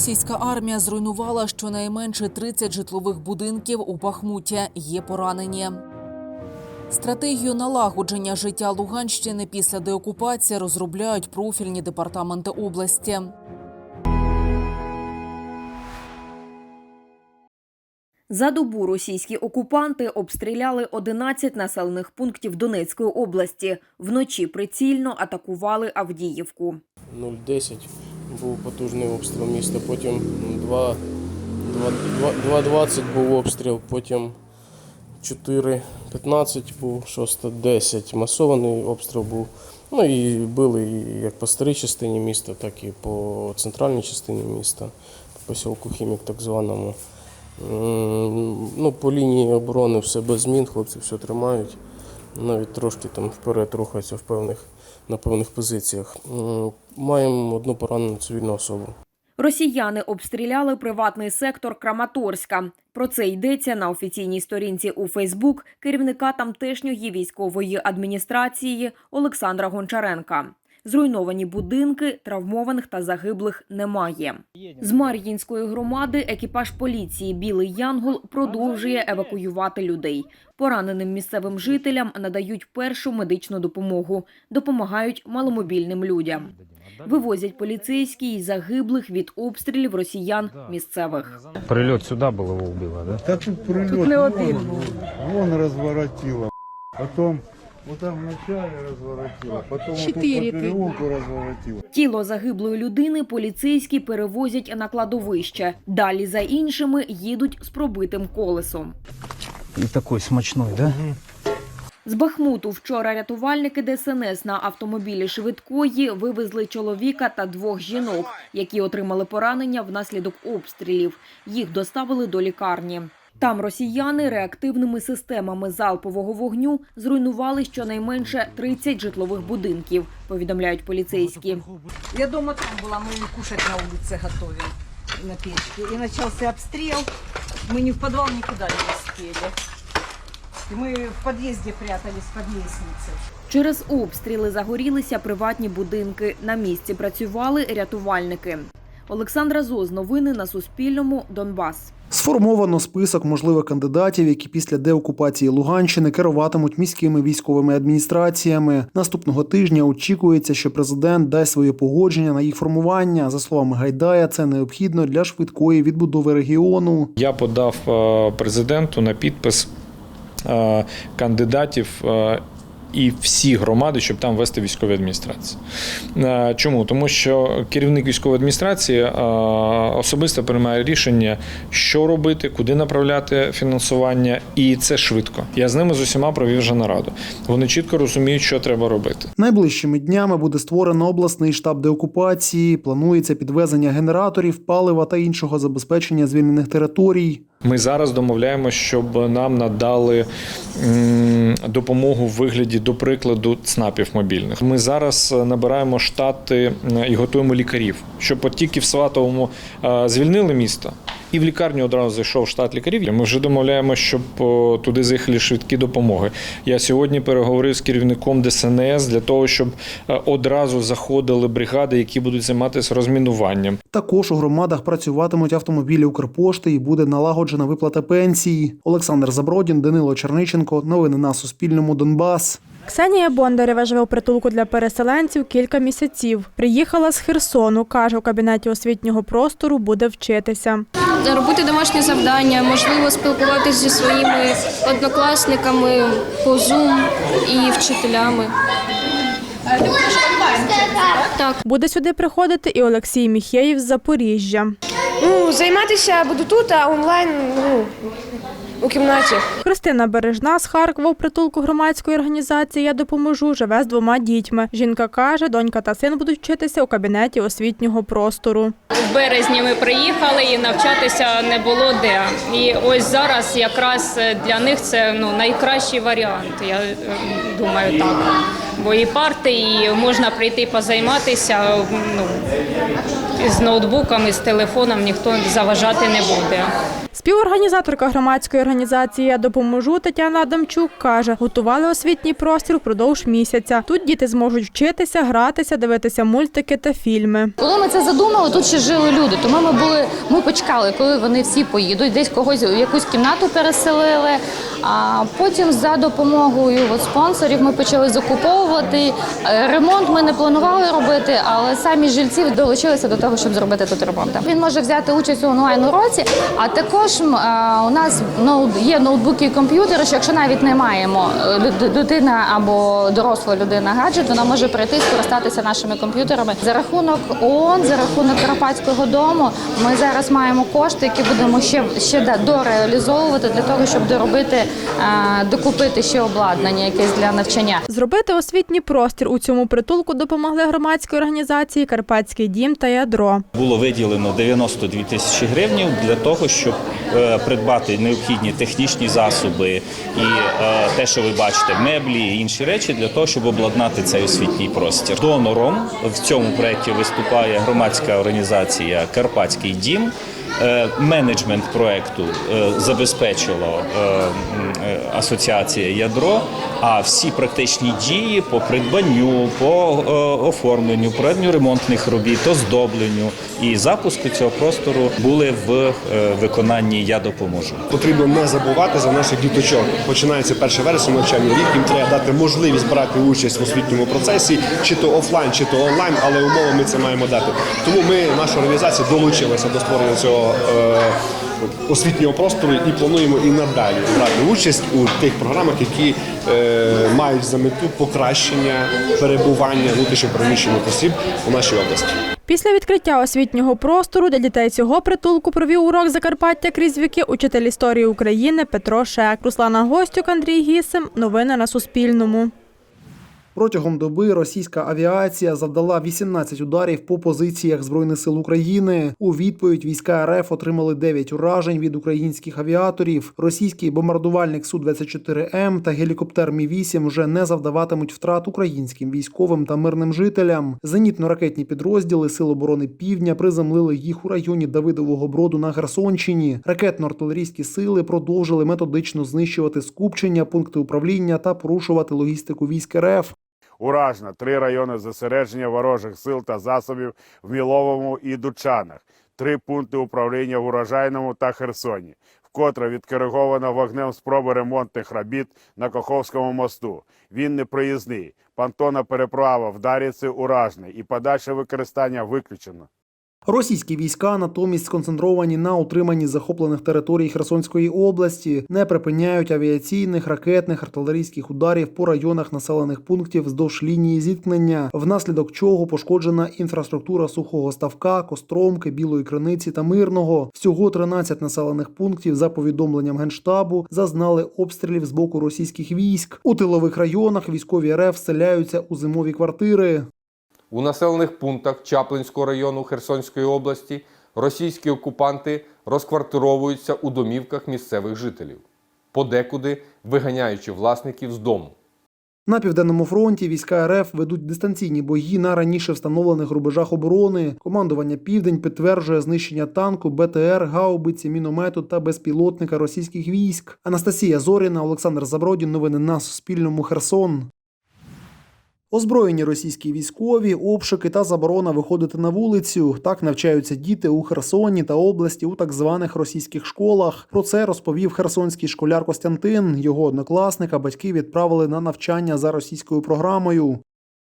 Російська армія зруйнувала щонайменше 30 житлових будинків у Бахмуті. Є поранені. Стратегію налагодження життя Луганщини після деокупації розробляють профільні департаменти області. За добу російські окупанти обстріляли 11 населених пунктів Донецької області. Вночі прицільно атакували Авдіївку. 0,10 був потужний обстріл міста, потім 2, 2, 2,20 був обстріл, потім 4,15 був, 6,10 масований обстріл був. Ну і били як по старій частині міста, так і по центральній частині міста, по посілку Хімік так званому. Ну, по лінії оборони все без змін, хлопці все тримають. Навіть трошки там вперед рухаються в певних, на певних позиціях. Маємо одну поранену цивільну особу. Росіяни обстріляли приватний сектор Краматорська. Про це йдеться на офіційній сторінці у Фейсбук керівника тамтешньої військової адміністрації Олександра Гончаренка. Зруйновані будинки, травмованих та загиблих немає. З Мар'їнської громади екіпаж поліції Білий Янгол продовжує евакуювати людей. Пораненим місцевим жителям надають першу медичну допомогу, допомагають маломобільним людям. Вивозять поліцейські й загиблих від обстрілів росіян місцевих. Прильот сюди було его убило, да? Та тут прильот тут вон, вон розворотило. Потом вот там вначале тут переулку разворотило. Тіло загиблої людини поліцейські перевозять на кладовище. Далі за іншими їдуть з пробитим колесом. И такой смачной, да? З Бахмуту вчора рятувальники ДСНС на автомобілі швидкої вивезли чоловіка та двох жінок, які отримали поранення внаслідок обстрілів. Їх доставили до лікарні. Там росіяни реактивними системами залпового вогню зруйнували щонайменше 30 житлових будинків, повідомляють поліцейські. Я дома там была, мы кушать на улице готовим на печке. И начался обстрел. Мы ни в подвал никуда не успели. И мы в подъезде прятались под лестницей. Через обстріли загорілися приватні будинки. На місці працювали рятувальники. Олександра Зоз. Новини на Суспільному. Донбас. Сформовано список можливих кандидатів, які після деокупації Луганщини керуватимуть міськими військовими адміністраціями. Наступного тижня очікується, що президент дасть своє погодження на їх формування. За словами Гайдая, це необхідно для швидкої відбудови регіону. Я подав е, президенту на підпис е, кандидатів. І всі громади, щоб там вести військові адміністрації. Е, Чому? Тому що керівник військової адміністрації е, особисто приймає рішення, що робити, куди направляти фінансування, і це швидко. Я з ними з усіма провів вже нараду. Вони чітко розуміють, що треба робити. Найближчими днями буде створено обласний штаб деокупації. Планується підвезення генераторів, палива та іншого забезпечення звільнених територій. Ми зараз домовляємося, щоб нам надали допомогу в вигляді, до прикладу, ЦНАПів мобільних. Ми зараз е, набираємо штати і готуємо лікарів, щоб тільки в Сватовому е, звільнили місто. І в лікарню одразу зайшов штат лікарів. Ми вже домовляємося, щоб туди заїхали швидкі допомоги. Я сьогодні переговорив з керівником ДСНС для того, щоб е, одразу заходили бригади, які будуть займатися розмінуванням. Також у громадах працюватимуть автомобілі Укрпошти і буде налагоджена виплата пенсії. Олександр Забродін, Данило Черниченко. Новини на Суспільному. Донбас. Ксенія Бондарєва живе у притулку для переселенців кілька місяців. Приїхала з Херсону. Каже, у кабінеті освітнього простору буде вчитися. Робити домашні завдання, можливо, спілкуватися зі своїми однокласниками по Zoom і вчителями. Так, Буде сюди приходити і Олексій Міхеєв з Запоріжжя. ну займатися буду тут, а онлайн ну, у кімнаті. Христина Бережна з Харкова у притулку громадської організації Я допоможу живе з двома дітьми. Жінка каже, донька та син будуть вчитися у кабінеті освітнього простору. В березні ми приїхали і навчатися не було де. І ось зараз якраз для них це ну найкращий варіант. Я е, думаю, так. бо і парти, і можна прийти позайматися ну, з ноутбуком, і з телефоном ніхто заважати не буде. Співорганізаторка громадської організації Я допоможу Тетяна Адамчук каже, готували освітній простір впродовж місяця. Тут діти зможуть вчитися, гратися, дивитися мультики та фільми. Коли ми це задумали, тут ще жили люди. Тому ми були, ми почекали, коли вони всі поїдуть, десь когось в якусь кімнату переселили. А потім за допомогою от, спонсорів ми почали закуповувати. Е, Ремонт ми не планували робити, але самі жильці долучилися до того, щоб зробити тут ремонт. Він може взяти участь у онлайн уроці, а також м, е, у нас є ноутбуки і комп'ютери, що якщо навіть не маємо е, дитина або доросла людина гаджет, вона може прийти і скористатися нашими комп'ютерами за рахунок ООН, за рахунок Карпатського дому. Ми зараз маємо кошти, які будемо ще ще да- дореалізовувати для того, щоб доробити, е, докупити ще обладнання якесь для навчання. Зробити освітній простір у цьому притулку допомогли громадські організації Карпатський дім та ядро. Було виділено 92 тисячі гривень для того, щоб придбати необхідні технічні засоби і е, те, що ви бачите, меблі і інші речі, для того, щоб обладнати цей освітній простір. Донором в цьому проєкті виступає громадська організація Карпатський дім. Е, Менеджмент проекту е, забезпечило е, асоціація ядро. А всі практичні дії по придбанню, по оформленню, проведенню ремонтних робіт, оздобленню і запуску цього простору були в виконанні Я допоможу. Потрібно не забувати за наших діточок. Починається 1 вересня навчальний рік. Їм треба дати можливість брати участь в освітньому процесі, чи то офлайн, чи то онлайн, але умови ми це маємо дати. Тому ми, наша організація, долучилася до створення цього е, освітнього простору і плануємо і надалі брати участь у тих програмах, які е, мають за мету покращення перебування внутрішньопереміщених осіб у нашій області. Після відкриття освітнього простору для дітей цього притулку провів урок Закарпаття крізь віки учитель історії України Петро Шек. Руслана Гостюк, Андрій Гісим. Новини на Суспільному. Протягом доби російська авіація завдала 18 ударів по позиціях Збройних сил України. У відповідь війська РФ отримали 9 уражень від українських авіаторів. Російський бомбардувальник Су-24М та гелікоптер Мі-8 вже не завдаватимуть втрат українським військовим та мирним жителям. Зенітно-ракетні підрозділи Сил оборони Півдня приземлили їх у районі Давидового Броду на Херсонщині. Ракетно-артилерійські сили продовжили методично знищувати скупчення, пункти управління та порушувати логістику військ РФ. Уражно три райони зосередження ворожих сил та засобів в Міловому і Дучанах, три пункти управління в Урожайному та Херсоні, вкотре відкориговано вогнем спроби ремонтних робіт на Коховському мосту. Він неприїзний. Пантона переправа в Даріці уражний і подальше використання виключено. Російські війська натомість сконцентровані на утриманні захоплених територій Херсонської області, не припиняють авіаційних, ракетних, артилерійських ударів по районах населених пунктів вздовж лінії зіткнення, внаслідок чого пошкоджена інфраструктура сухого ставка, костромки, білої криниці та мирного. Всього 13 населених пунктів за повідомленням генштабу зазнали обстрілів з боку російських військ. У тилових районах військові РФ вселяються у зимові квартири. У населених пунктах Чаплинського району Херсонської області російські окупанти розквартировуються у домівках місцевих жителів, подекуди виганяючи власників з дому. На південному фронті війська РФ ведуть дистанційні бої на раніше встановлених рубежах оборони. Командування Південь підтверджує знищення танку, БТР, гаубиці, міномету та безпілотника російських військ. Анастасія Зоріна, Олександр Забродін. Новини на Суспільному. Херсон. Озброєні російські військові, обшуки та заборона виходити на вулицю. Так навчаються діти у Херсоні та області у так званих російських школах. Про це розповів херсонський школяр Костянтин. Його однокласника батьки відправили на навчання за російською програмою.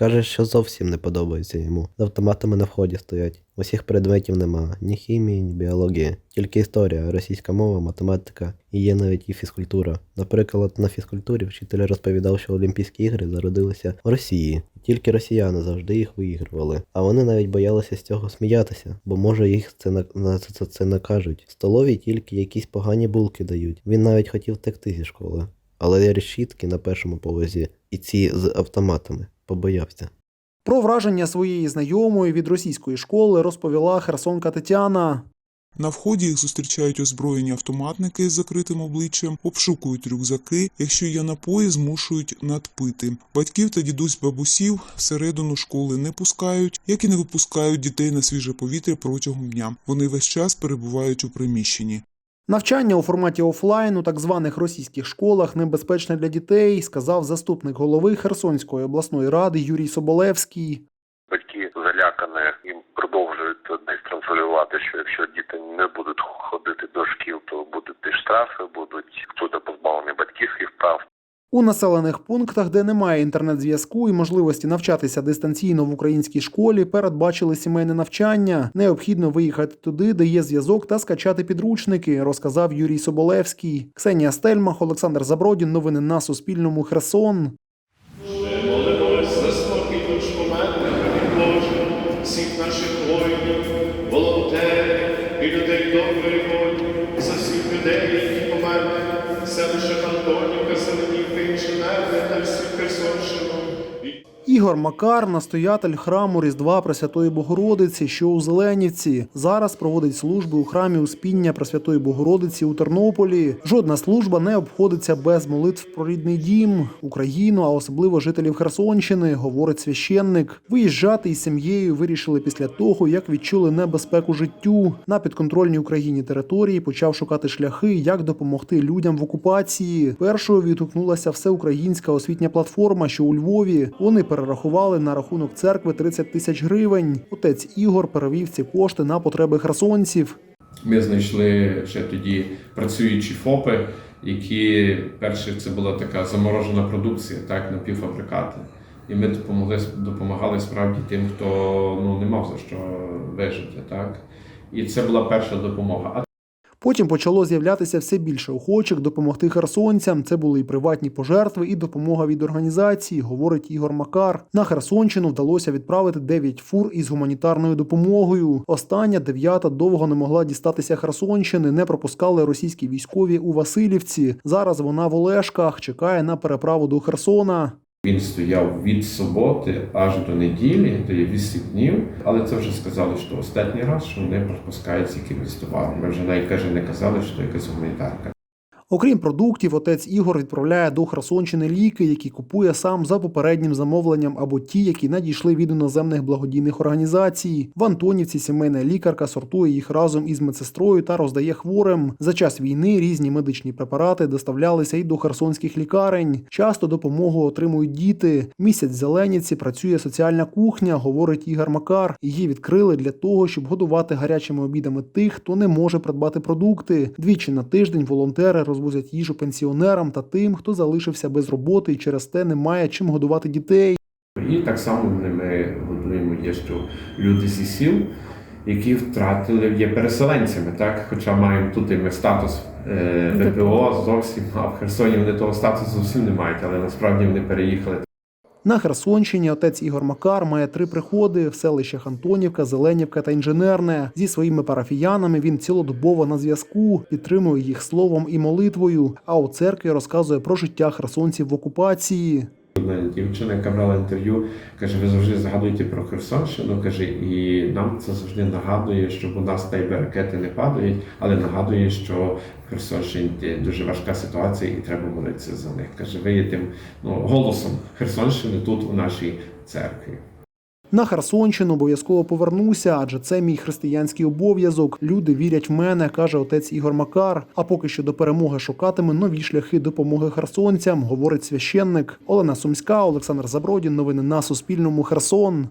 Каже, що зовсім не подобається йому. З автоматами на вході стоять. Усіх предметів нема ні хімії, ні біології. Тільки історія, російська мова, математика і є навіть і фізкультура. Наприклад, на фізкультурі вчитель розповідав, що Олімпійські ігри зародилися в Росії. Тільки росіяни завжди їх виігрували. А вони навіть боялися з цього сміятися, бо може їх це на, на це, це, накажуть. В столовій тільки якісь погані булки дають. Він навіть хотів втекти зі школи. Але решітки на першому поверсі і ці з автоматами побоявся. Про враження своєї знайомої від російської школи розповіла херсонка Тетяна. На вході їх зустрічають озброєні автоматники з закритим обличчям, обшукують рюкзаки. Якщо є напої, змушують надпити. Батьків та дідусь бабусів всередину школи не пускають, як і не випускають дітей на свіже повітря протягом дня. Вони весь час перебувають у приміщенні. Навчання у форматі офлайн у так званих російських школах небезпечне для дітей, сказав заступник голови Херсонської обласної ради Юрій Соболевський. Батьки залякані, їм продовжують десь транслювати, що якщо діти не будуть ходити до шкіл, то будуть і штрафи, будуть буде позбавлені батьківських прав. У населених пунктах, де немає інтернет-зв'язку і можливості навчатися дистанційно в українській школі, передбачили сімейне навчання. Необхідно виїхати туди, де є зв'язок, та скачати підручники, розказав Юрій Соболевський. Ксенія Стельмах, Олександр Забродін. Новини на Суспільному. Херсон. Ігор Макар, настоятель храму Різдва Пресвятої Богородиці, що у Зеленівці, зараз проводить служби у храмі Успіння Пресвятої Богородиці у Тернополі. Жодна служба не обходиться без молитв про рідний дім, Україну, а особливо жителів Херсонщини, говорить священник. Виїжджати із сім'єю вирішили після того, як відчули небезпеку життю. На підконтрольній Україні території почав шукати шляхи, як допомогти людям в окупації. Першою відгукнулася всеукраїнська освітня платформа, що у Львові. Вони перерахували на рахунок церкви 30 тисяч гривень. Отець Ігор перевів ці кошти на потреби херсонців. Ми знайшли ще тоді працюючі ФОПи, які перше це була така заморожена продукція, так, напівфабрикати. І ми допомогли допомагали справді тим, хто ну, не мав за що вижити. Так? І це була перша допомога. Потім почало з'являтися все більше охочих допомогти херсонцям. Це були і приватні пожертви, і допомога від організації, говорить Ігор Макар. На Херсонщину вдалося відправити 9 фур із гуманітарною допомогою. Остання дев'ята довго не могла дістатися Херсонщини, не пропускали російські військові у Васильівці. Зараз вона в Олешках чекає на переправу до Херсона. Він стояв від суботи аж до неділі, то є 8 днів. Але це вже сказали, що останній раз, що вони пропускають з якимось товаром. Ми вже навіть каже, не казали, що якась гуманітарка. Окрім продуктів, отець Ігор відправляє до Херсонщини ліки, які купує сам за попереднім замовленням, або ті, які надійшли від іноземних благодійних організацій. В Антонівці сімейна лікарка сортує їх разом із медсестрою та роздає хворим. За час війни різні медичні препарати доставлялися і до херсонських лікарень. Часто допомогу отримують діти. Місяць в Зеленівці працює соціальна кухня, говорить Ігор Макар. Її відкрили для того, щоб годувати гарячими обідами тих, хто не може придбати продукти. Двічі на тиждень волонтери розвозять їжу пенсіонерам та тим, хто залишився без роботи і через те не має чим годувати дітей. І так само ми годуємо є, що люди зі сіл, які втратили, є переселенцями, так? Хоча маємо тут і ми статус е, ВПО зовсім, а в Херсоні вони того статусу зовсім не мають, але насправді вони переїхали. На Херсонщині отець Ігор Макар має три приходи в селищах Антонівка, Зеленівка та Інженерне. Зі своїми парафіянами він цілодобово на зв'язку, підтримує їх словом і молитвою. А у церкві розказує про життя херсонців в окупації. Одна дівчина, яка брала інтерв'ю, каже: ви завжди згадуєте про Херсонщину. каже, і нам це завжди нагадує, що у нас й ракети не падають, але нагадує, що в Херсонщині дуже важка ситуація, і треба молитися за них. Каже, ви є тим ну, голосом Херсонщини тут у нашій церкві. На Херсонщину обов'язково повернуся, адже це мій християнський обов'язок. Люди вірять в мене, каже отець Ігор Макар. А поки що до перемоги шукатиме нові шляхи допомоги херсонцям, говорить священник. Олена Сумська, Олександр Забродін. Новини на Суспільному. Херсон.